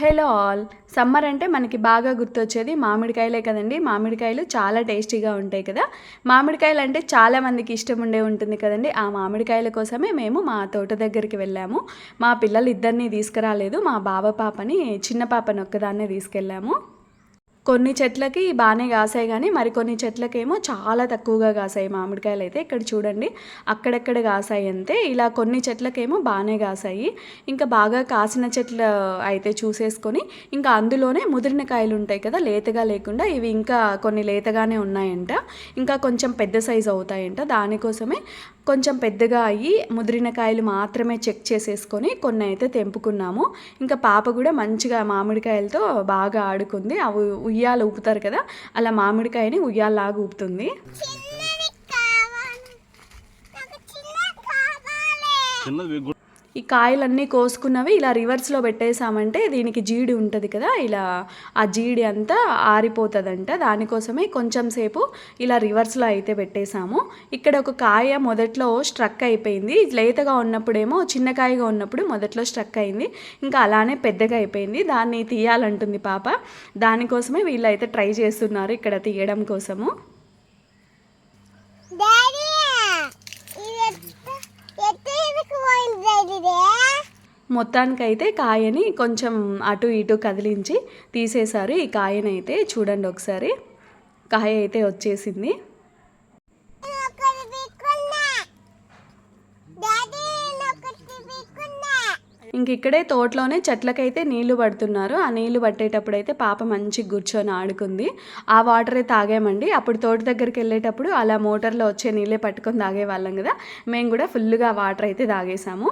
Hello all. Summer అంటే మనకి బాగా గుర్తొచ్చేది మామిడికాయలే కదండి. మామిడికాయలు చాలా టేస్టీగా ఉంటాయి కదా. మామిడికాయలు అంటే చాలామందికి ఇష్టం ఉండే ఉంటుంది కదండి. ఆ మామిడికాయల కోసమే మేము మా తోట దగ్గరికి వెళ్ళాము. మా పిల్లలు ఇద్దరిని తీసుకురాలేదు. మా బావ పాపని చిన్న పాపని ఒక్కదాన్నే తీసుకెళ్ళాము. కొన్ని చెట్లకి బాగానే కాసాయి కానీ మరికొన్ని చెట్లకేమో చాలా తక్కువగా కాసాయి మామిడికాయలు అయితే ఇక్కడ చూడండి అక్కడక్కడ కాసాయి అంతే ఇలా కొన్ని చెట్లకేమో బాగానే కాసాయి. ఇంకా బాగా కాసిన చెట్లు అయితే చూసేసుకొని ఇంకా అందులోనే ముదిరిన కాయలు ఉంటాయి కదా లేతగా లేకుండా ఇవి ఇంకా కొన్ని లేతగానే ఉన్నాయంట. ఇంకా కొంచెం పెద్ద సైజు అవుతాయంట. దానికోసమే కొంచెం పెద్దగా అయ్యి ముదిరిన కాయలు మాత్రమే చెక్ చేసేసుకొని కొన్ని అయితే తెంపుకున్నాము. ఇంకా పాప కూడా మంచిగా మామిడికాయలతో బాగా ఆడుకుంది. అవి ఉయ్యాలు ఊపుతారు కదా అలా మామిడికాయని ఉయ్యాలలాగా ఊపుతుంది. చిన్నది ఈ కాయలన్నీ కోసుకున్నవి ఇలా రివర్స్లో పెట్టేసామంటే దీనికి జీడి ఉంటుంది కదా ఇలా ఆ జీడి అంతా ఆరిపోతుందంట. దానికోసమే కొంచెం సేపు ఇలా రివర్స్లో అయితే పెట్టేసాము ఇక్కడ ఒక కాయ మొదట్లో స్ట్రక్ అయిపోయింది. లేతగా ఉన్నప్పుడేమో చిన్న కాయగా ఉన్నప్పుడు మొదట్లో స్ట్రక్ అయింది. ఇంకా అలానే పెద్దగా అయిపోయింది. దాన్ని తీయాలంటుంది పాప. దానికోసమే వీళ్ళైతే ట్రై చేస్తున్నారు ఇక్కడ తీయడం కోసము. మొత్తానికైతే కాయని కొంచెం అటు ఇటు కదిలించి తీసేశారు. ఈ కాయనైతే చూడండి ఒకసారి. కాయ అయితే వచ్చేసింది. ఇంక ఇక్కడే తోటలోనే చెట్లకైతే నీళ్ళు పడుతున్నారు. ఆ నీళ్ళు పట్టేటప్పుడు అయితే పాప మంచి కూర్చొని ఆడుకుంది. ఆ వాటరే తాగామండి. అప్పుడు తోట దగ్గరికి వెళ్ళేటప్పుడు అలా మోటార్లో వచ్చే నీళ్ళే పట్టుకొని తాగేవాళ్ళం కదా. మేము కూడా ఫుల్గా వాటర్ అయితే తాగేసాము.